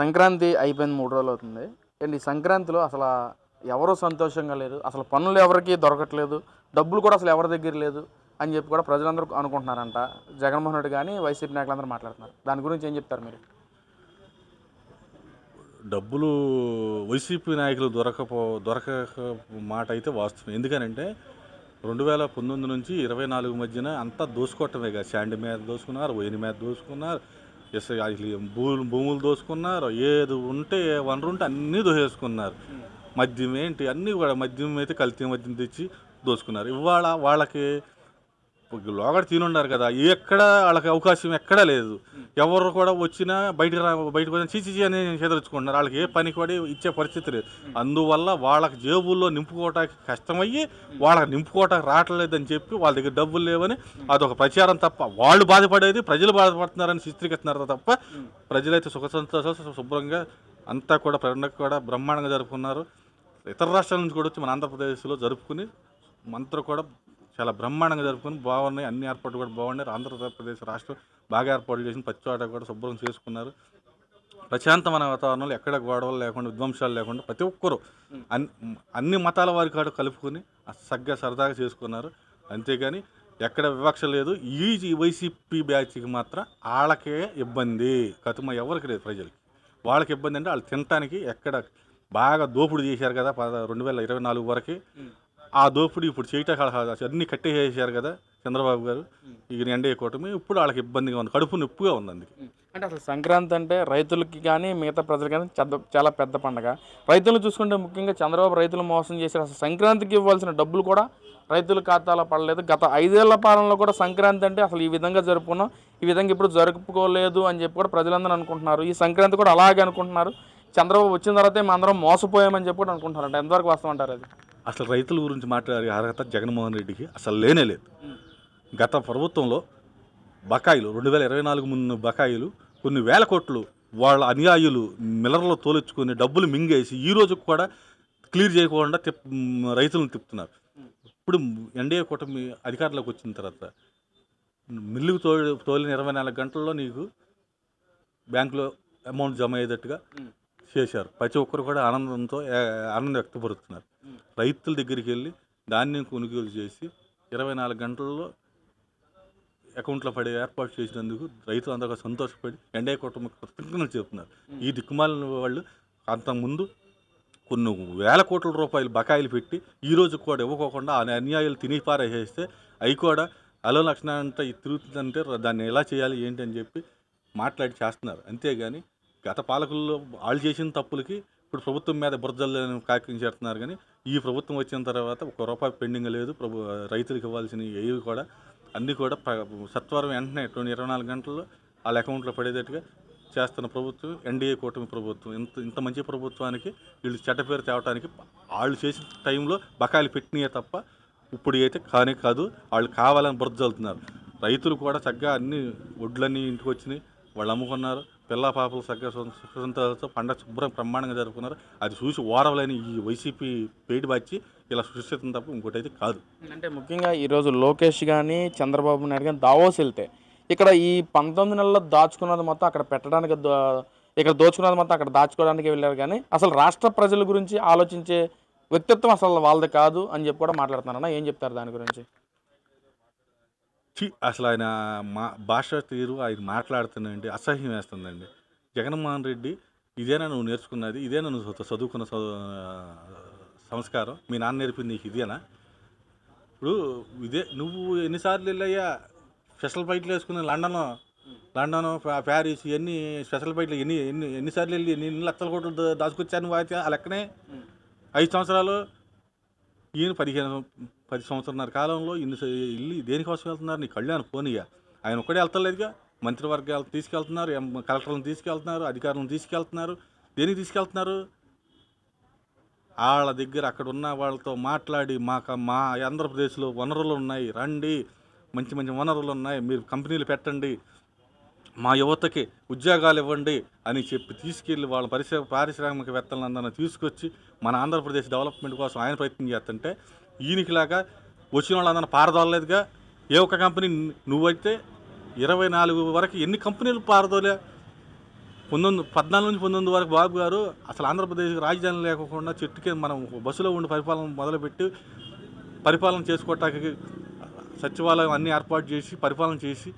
సంక్రాంతి అయిపోయింది మూడు రోజులు అవుతుంది అండ్ ఈ సంక్రాంతిలో అసలు ఎవరూ సంతోషంగా లేరు అసలు పనులు ఎవరికి దొరకట్లేదు డబ్బులు కూడా అసలు ఎవరి దగ్గర లేదు అని చెప్పి కూడా ప్రజలందరూ అనుకుంటున్నారంట. జగన్మోహన్ రెడ్డి కానీ వైసీపీ నాయకులందరూ మాట్లాడుతున్నారు. దాని గురించి ఏం చెప్తారు మీరు? డబ్బులు వైసీపీ నాయకులు దొరకపో దొరక మాట అయితే వాస్తవం. ఎందుకనంటే రెండు వేల పంతొమ్మిది నుంచి ఇరవై నాలుగు మధ్యన అంతా దోసుకోవటమే కదా. శాండ్ మీద దోసుకున్నారు వైన్ మీద దోసుకున్నారు ఎస్ భూములు భూములు దోసుకున్నారు. ఏది ఉంటే వనరు ఉంటే అన్నీ దోసేసుకున్నారు. మద్యం ఏంటి? అన్నీ కూడా మద్యం అయితే కల్తీ మద్యం తెచ్చి దోసుకున్నారు. ఇవాళ వాళ్ళకి లోగడ తినున్నారు కదా ఎక్కడ వాళ్ళకి అవకాశం ఎక్కడా లేదు. ఎవరు కూడా వచ్చినా బయటకు రా బయటకు వచ్చిన చీచి అని చేదరుచుకుంటున్నారు. వాళ్ళకి ఏ పని కూడా ఇచ్చే పరిస్థితి లేదు. అందువల్ల వాళ్ళకి జేబుల్లో నింపుకోవటానికి కష్టమయ్యి వాళ్ళకి నింపుకోవటానికి రావట్లేదని చెప్పి వాళ్ళ దగ్గర డబ్బులు లేవని అదొక ప్రచారం తప్ప వాళ్ళు బాధపడేది ప్రజలు బాధపడుతున్నారని చిత్రీకరిస్తున్నారు తప్ప ప్రజలైతే సుఖ సంతోషాలు శుభ్రంగా అంతా కూడా పండుగ కూడా బ్రహ్మాండంగా జరుపుకున్నారు. ఇతర రాష్ట్రాల నుంచి కూడా వచ్చి మన ఆంధ్రప్రదేశ్లో జరుపుకుని మంత్రం కూడా చాలా బ్రహ్మాండంగా జరుపుకొని బాగున్నాయి. అన్ని ఏర్పాట్లు కూడా బాగున్నాయి. ఆంధ్రప్రదేశ్ రాష్ట్రం బాగా ఏర్పాట్లు చేసి ప్రతి చోట కూడా శుభ్రం చేసుకున్నారు. ప్రశాంతమైన వాతావరణంలో ఎక్కడ గొడవలు లేకుండా విధ్వంసాలు లేకుండా ప్రతి ఒక్కరూ అన్ని అన్ని మతాల వారి కాడ కలుపుకొని సగ్గా సరదాగా చేసుకున్నారు. అంతేగాని ఎక్కడ వివక్ష లేదు. ఈ వైసీపీ బ్యాచ్కి మాత్రం వాళ్ళకే ఇబ్బంది. కతుమ ఎవరికి లేదు ప్రజలకి. వాళ్ళకి ఇబ్బంది అంటే వాళ్ళు తినటానికి ఎక్కడ బాగా దోపిడీ చేశారు కదా పద- రెండు వేల ఇరవై నాలుగు వరకు. ఆ దోపిడీ ఇప్పుడు చేయటానికి అన్ని కట్టేసేసారు కదా చంద్రబాబు గారు. ఇక ఎన్డీఏ కూటమి ఇప్పుడు వాళ్ళకి ఇబ్బందిగా ఉంది. కడుపు నొప్పిగా ఉంది అందుకే. అంటే అసలు సంక్రాంతి అంటే రైతులకి కానీ మిగతా ప్రజలకి కానీ చాలా పెద్ద పండగ. రైతులు చూసుకుంటే ముఖ్యంగా చంద్రబాబు రైతులు మోసం చేశారు. అసలు సంక్రాంతికి ఇవ్వాల్సిన డబ్బులు కూడా రైతుల ఖాతాలో పడలేదు. గత ఐదేళ్ళ పాలనలో కూడా సంక్రాంతి అంటే అసలు ఈ విధంగా జరుపుకున్నాం. ఈ విధంగా ఇప్పుడు జరుపుకోలేదు అని చెప్పి కూడా ప్రజలందరూ అనుకుంటున్నారు. ఈ సంక్రాంతి కూడా అలాగే అనుకుంటున్నారు. చంద్రబాబు వచ్చిన తర్వాతే మేము అందరం మోసపోయామని చెప్పి కూడా అనుకుంటున్నారు అంటే ఎంతవరకు వాస్తవం అంటారు అది? అసలు రైతుల గురించి మాట్లాడే అర్హత జగన్మోహన్ రెడ్డికి అసలు లేనే లేదు. గత ప్రభుత్వంలో బకాయిలు రెండు వేల ఇరవై నాలుగు ముందు బకాయిలు కొన్ని వేల కోట్లు వాళ్ళ అనుయాయులు మిల్లర్లో తోలించుకొని డబ్బులు మింగేసి ఈ రోజు కూడా క్లియర్ చేయకుండా తిప్ రైతులను తిప్పుతున్నారు. ఇప్పుడు ఎన్డీఏ కూటమి అధికారంలోకి వచ్చిన తర్వాత మిల్లుకు తోలి తోలిన ఇరవై నాలుగు గంటల్లో నీకు బ్యాంకులో అమౌంట్ జమ అయ్యేటట్టుగా చేశారు. ప్రతి ఒక్కరు కూడా ఆనందంతో ఆనందం వ్యక్తపరుస్తున్నారు. రైతుల దగ్గరికి వెళ్ళి ధాన్యం కొనుగోలు చేసి ఇరవై నాలుగు గంటల్లో అకౌంట్లో పడే ఏర్పాటు చేసినందుకు రైతులు అందరూ సంతోషపడి ఎండే కుటుంబ కృతజ్ఞతలు చెప్తున్నారు ఈ దిక్కుమాలిన వాళ్ళు అంతకుముందు కొన్ని వేల కోట్ల రూపాయలు బకాయిలు పెట్టి ఈ రోజు కూడా ఇవ్వకోకుండా ఆ అన్యాయాలు తిని పారేసేస్తే అవి కూడా అలో లక్షణ తిరుగుతుందంటే దాన్ని ఎలా చేయాలి ఏంటి అని చెప్పి మాట్లాడి చేస్తున్నారు. అంతేగాని గత పాలకుల్లో వాళ్ళు చేసిన తప్పులకి ఇప్పుడు ప్రభుత్వం మీద బురదలను కాకించేస్తున్నారు కానీ ఈ ప్రభుత్వం వచ్చిన తర్వాత ఒక రూపాయి పెండింగ్ లేదు. ప్రభు రైతులకు ఇవ్వాల్సిన ఏవి కూడా అన్నీ కూడా సత్వరం వెంటనే ట్వంటీ ఇరవై నాలుగు గంటల్లో వాళ్ళ అకౌంట్లో పడేటట్టుగా చేస్తున్న ప్రభుత్వం ఎన్డీఏ కూటమి ప్రభుత్వం. ఇంత ఇంత మంచి ప్రభుత్వానికి వీళ్ళు చెడ్డ పేరు తేవటానికి వాళ్ళు చేసిన టైంలో బకాయిలు పెట్టినాయే తప్ప ఇప్పుడు అయితే కానే కాదు. వాళ్ళు కావాలని బురద చల్లుతున్నారు రైతులు కూడా చక్కగా అన్ని వడ్లన్నీ ఇంటికి వచ్చినాయి. వాళ్ళు అమ్ముకున్నారు. పిల్ల పాపలు సగ్గా సుఖంతో పండగ శుభ్రం బ్రహ్మాండంగా జరుపుకున్నారు. అది చూసి ఓరవలేని ఈ వైసీపీ పేటి బాచి ఇలా సృష్టిస్తుంది తప్ప ఇంకోటి అయితే కాదు. అంటే ముఖ్యంగా ఈరోజు లోకేష్ కానీ చంద్రబాబు నాయుడు కానీ దావోస్ వెళ్తే ఇక్కడ ఈ పంతొమ్మిది నెలల్లో దాచుకున్నది మొత్తం అక్కడ పెట్టడానికి ఇక్కడ దోచుకున్నది మొత్తం అక్కడ దాచుకోవడానికి వెళ్ళారు కానీ అసలు రాష్ట్ర ప్రజల గురించి ఆలోచించే వ్యక్తిత్వం అసలు వాళ్ళది కాదు అని చెప్పి కూడా మాట్లాడుతున్నారన్న. ఏం చెప్తారు దాని గురించి? ఛీ అసలు ఆయన మా భాష తీరు ఆయన మాట్లాడుతున్నాయండి అసహ్యం వేస్తుందండి. జగన్మోహన్ రెడ్డి ఇదేనా నువ్వు నేర్చుకున్నది? ఇదేనా నువ్వు చదువుకున్న సంస్కారం? మీ నాన్న నేర్పింది నీకు ఇదేనా? ఇప్పుడు ఇదే నువ్వు ఎన్నిసార్లు వెళ్ళయ్యా? స్పెషల్ ఫైట్లు వేసుకుని లండన్ లండన్ ప్యారిస్ ఇవన్నీ స్పెషల్ ఫైట్లు ఎన్ని ఎన్ని ఎన్నిసార్లు వెళ్ళి ఎన్ని లక్షల కోట్లు దాచుకొచ్చాను అయితే ఆ లెక్కనే? ఐదు సంవత్సరాలు ఈయన పదిహేను పది సంవత్సరాల కాలంలో ఇన్ని ఇల్లు దేనికోసం వెళ్తున్నారు? నీ కళ్యాణ్ పోనీయ ఆయన ఒక్కడే వెళ్తలేదుగా. మంత్రివర్గాలు తీసుకెళ్తున్నారు. ఎం- కలెక్టర్లను తీసుకెళ్తున్నారు. అధికారులను తీసుకెళ్తున్నారు. దేనికి తీసుకెళ్తున్నారు? వాళ్ళ దగ్గర అక్కడ ఉన్న వాళ్ళతో మాట్లాడి మాకు మా ఆంధ్రప్రదేశ్లో వనరులు ఉన్నాయి. రండి. మంచి మంచి వనరులు ఉన్నాయి. మీరు కంపెనీలు పెట్టండి. మా యువతకి ఉద్యోగాలు ఇవ్వండి అని చెప్పి తీసుకెళ్ళి వాళ్ళ పరిశ్రమ పారిశ్రామికవేత్తలందరినీ తీసుకొచ్చి మన ఆంధ్రప్రదేశ్ డెవలప్మెంట్ కోసం ఆయన ప్రయత్నం చేస్తుంటే ఈయనకిలాగా వచ్చిన వాళ్ళందరినీ పారదోలలేదుగా. ఏ ఒక్క కంపెనీ నువ్వైతే ఇరవై నాలుగు వరకు ఎన్ని కంపెనీలు పారదోలే? పంతొమ్మిది పద్నాలుగు నుంచి పంతొమ్మిది వరకు బాబు గారు అసలు ఆంధ్రప్రదేశ్కి రాజధాని లేకుండా చెట్టుకి మనం బస్సులో ఉండి పరిపాలన మొదలుపెట్టి పరిపాలన చేసుకోవటానికి సచివాలయం అన్నీ ఏర్పాటు చేసి పరిపాలన చేసి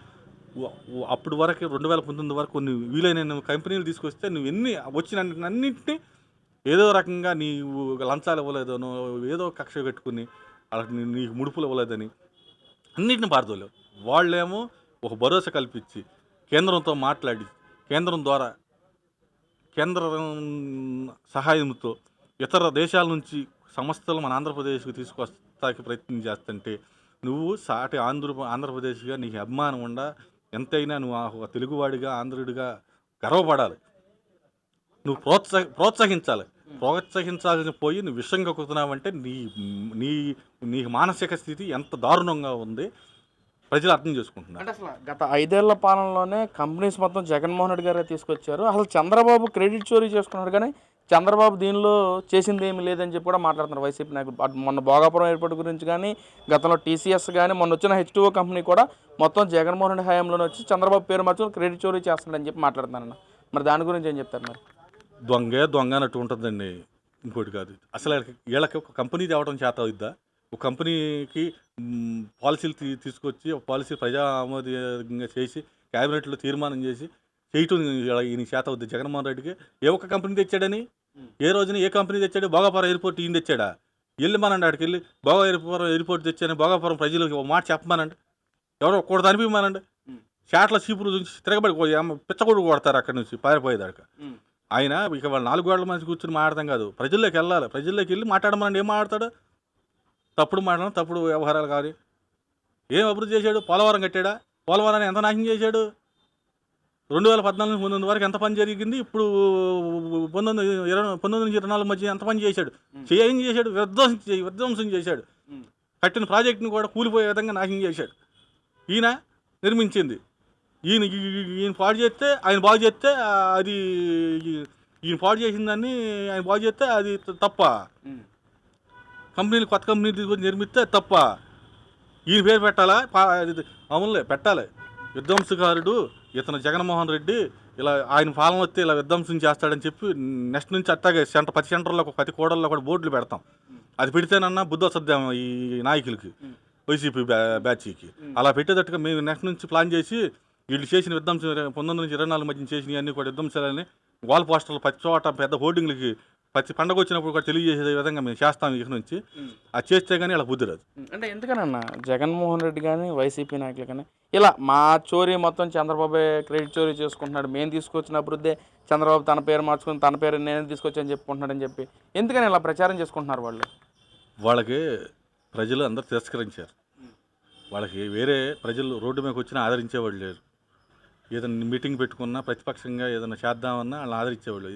అప్పుడు వరకు రెండు వేల పంతొమ్మిది వరకు కొన్ని వీలైన కంపెనీలు తీసుకొస్తే నువ్వు ఎన్ని వచ్చిన అన్నింటినీ ఏదో రకంగా నీవు లంచాలు ఇవ్వలేదనో ఏదో కక్ష పెట్టుకుని వాళ్ళకి నీకు ముడుపులు ఇవ్వలేదని అన్నింటిని పారదోలేవు. వాళ్ళేమో ఒక భరోసా కల్పించి కేంద్రంతో మాట్లాడి కేంద్రం ద్వారా కేంద్రం సహాయంతో ఇతర దేశాల నుంచి సంస్థలు మన ఆంధ్రప్రదేశ్కి తీసుకొస్తాకి ప్రయత్నం చేస్తుంటే నువ్వు సాటి ఆంధ్ర ఆంధ్రప్రదేశ్గా నీకు అభిమానం ఉండ ఎంతైనా నువ్వు ఆ ఒక తెలుగువాడిగా ఆంధ్రుడిగా గర్వపడాలి. నువ్వు ప్రోత్సహ ప్రోత్సహించాలి. ప్రోత్సహించాలని పోయి నువ్వు విషంగా కక్కుతున్నావంటే నీ నీ నీ మానసిక స్థితి ఎంత దారుణంగా ఉంది ప్రజలు అర్థం చేసుకుంటున్నారు. అంటే అసలు గత ఐదేళ్ళ పాలనలోనే కంపెనీస్ మొత్తం జగన్మోహన్ రెడ్డి గారే తీసుకొచ్చారు. అసలు చంద్రబాబు క్రెడిట్ చోరీ చేసుకున్నాడు కానీ చంద్రబాబు దీనిలో చేసింది ఏమి లేదని చెప్పి కూడా మాట్లాడుతున్నారు వైసీపీ నాయకులు. మొన్న భోగాపురం ఎయిర్పోర్ట్ గురించి కానీ గతంలో టీసీఎస్ కానీ మొన్న వచ్చిన హెచ్ కంపెనీ కూడా మొత్తం జగన్మోహన్ రెడ్డి హయాంలోనే వచ్చి చంద్రబాబు పేరు మార్చుకుని క్రెడిట్ చోరీ చేస్తున్నాడని చెప్పి మాట్లాడుతున్నాను మరి దాని గురించి ఏం చెప్తారు మరి? దొంగే దొంగ అన్నట్టు ఉంటుందండి. ఇంకోటి కాదు. అసలు వీళ్ళకి- ఒక కంపెనీ తేవడం చేత అవుద్దా? ఒక కంపెనీకి పాలసీలు తీ తీసుకొచ్చి ఒక పాలసీ ప్రజా ఆమోదంగా చేసి క్యాబినెట్లో తీర్మానం చేసి చేయటం ఈయన చేత అవుద్ది. జగన్మోహన్ రెడ్డికి ఏ ఒక్క కంపెనీ తెచ్చాడని? ఏ రోజున ఏ కంపెనీ తెచ్చాడు? భోగాపురం ఎయిర్పోర్ట్ ఈయన తెచ్చాడా? వెళ్ళమనండి ఆడికి వెళ్ళి భోగా ఎయిర్పురం ఎయిర్పోర్ట్ తెచ్చాను. భోగాపురం ప్రజలకు ఒక మాట చెప్పమనండి. ఎవరో ఒక్కడు అనిపించమనండి చాట్ల చీపులు నుంచి తిరగబడి పిచ్చగొడు కొడతారు అక్కడి నుంచి పారిపోయేదాకా ఆయన ఇక వాళ్ళు నాలుగు గోడల మనిషి కూర్చొని మాట్లాడతాం కాదు. ప్రజల్లోకి వెళ్ళాలి. ప్రజల్లోకి వెళ్ళి మాట్లాడమని ఏం మాట్లాడతాడు? తప్పుడు మాట్లాడడం తప్పుడు వ్యవహారాలు కానీ. ఏం అభివృద్ధి చేశాడు? పోలవరం కట్టాడా? పోలవరాన్ని ఎంత నాశనం చేశాడు? రెండు వేల పద్నాలుగు నుంచి పంతొమ్మిది వరకు ఎంత పని జరిగింది? ఇప్పుడు పంతొమ్మిది ఇరవై పంతొమ్మిది నుంచి ఇరవై నాలుగు మధ్య ఎంత పని చేశాడు? చేయ ఏం చేశాడు విధ్వంసం విధ్వంసం చేశాడు. కట్టిన ప్రాజెక్టుని కూడా కూలిపోయే విధంగా నాశనం చేశాడు. ఈయన నిర్మించింది. ఈయన ఈయన పాడు చేస్తే ఆయన బాగు చేస్తే అది ఈయన పాడు చేసిందని ఆయన బాగు చేస్తే అది తప్ప. కంపెనీలు కొత్త కంపెనీలు తీసుకొని నిర్మిస్తే తప్ప. ఈయన పేరు పెట్టాలా? మామూలులే పెట్టాలి. విధ్వంసకారుడు ఇతను జగన్మోహన్ రెడ్డి ఇలా ఆయన పాలన వస్తే ఇలా విధ్వంసం చేస్తాడని చెప్పి నెక్స్ట్ నుంచి అట్టాగే సెంటర్ ప్రతి సెంటర్లో ఒక ప్రతి కోడల్లో కూడా బోర్డులు పెడతాం. అది పెడితేనన్నా బుద్ధి వస్తుంది ఈ నాయకులకి వైసీపీ బ్యా బ్యాచ్కి. అలా పెట్టేటట్టుగా మేము నెక్స్ట్ నుంచి ప్లాన్ చేసి వీళ్ళు చేసిన విధ్వంసం పంతొమ్మిది నుంచి ఇరవై నాలుగు మధ్య చేసిన అన్ని కూడా విధ్వంసాలని వాల్ పోస్టర్లు ప్రతి చోట పెద్ద హోర్డింగ్లకి ప్రతి పండగ వచ్చినప్పుడు కూడా తెలియజేసే విధంగా మేము చేస్తాం ఇక నుంచి. అది చేస్తే కానీ అలా బుద్ధి రాదు అంటే ఎందుకనన్నా జగన్మోహన్ రెడ్డి కానీ వైసీపీ నాయకులు కానీ ఇలా మా చోరీ మొత్తం చంద్రబాబు క్రెడిట్ చోరీ చేసుకుంటున్నాడు మేము తీసుకొచ్చిన అభివృద్ధి చంద్రబాబు తన పేరు మార్చుకుని తన పేరు నేను తీసుకొచ్చని చెప్పుకుంటున్నాడని చెప్పి ఎందుకని ఇలా ప్రచారం చేసుకుంటున్నారు వాళ్ళు? వాళ్ళకి ప్రజలు అందరు తిరస్కరించారు. వాళ్ళకి వేరే ప్రజలు రోడ్డు మీదకి వచ్చినా ఆదరించేవాళ్ళు లేరు. ఏదైనా మీటింగ్ పెట్టుకున్నా ప్రతిపక్షంగా ఏదైనా చేద్దామన్నా వాళ్ళని ఆదరించేవాళ్ళు.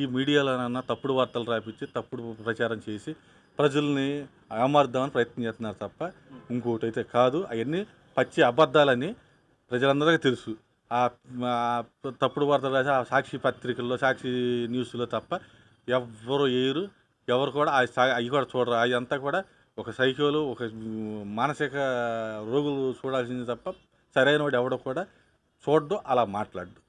ఈ మీడియాలోనన్నా తప్పుడు వార్తలు రాపించి తప్పుడు ప్రచారం చేసి ప్రజల్ని ఏమార్దామని ప్రయత్నం చేస్తున్నారు తప్ప ఇంకోటి అయితే కాదు. అవన్నీ పచ్చి అబద్ధాలని ప్రజలందరికీ తెలుసు. ఆ తప్పుడు వార్తలు రాసి ఆ సాక్షి పత్రికల్లో సాక్షి న్యూస్లో తప్ప ఎవ్వరు ఏరు ఎవరు కూడా ఆ అవి కూడా చూడరు. అదంతా కూడా ఒక సైకోలు ఒక మానసిక రోగులు చూడాల్సింది తప్ప సరైన వాడు ఎవడో కూడా చూడ్డు అలా మాట్లాడు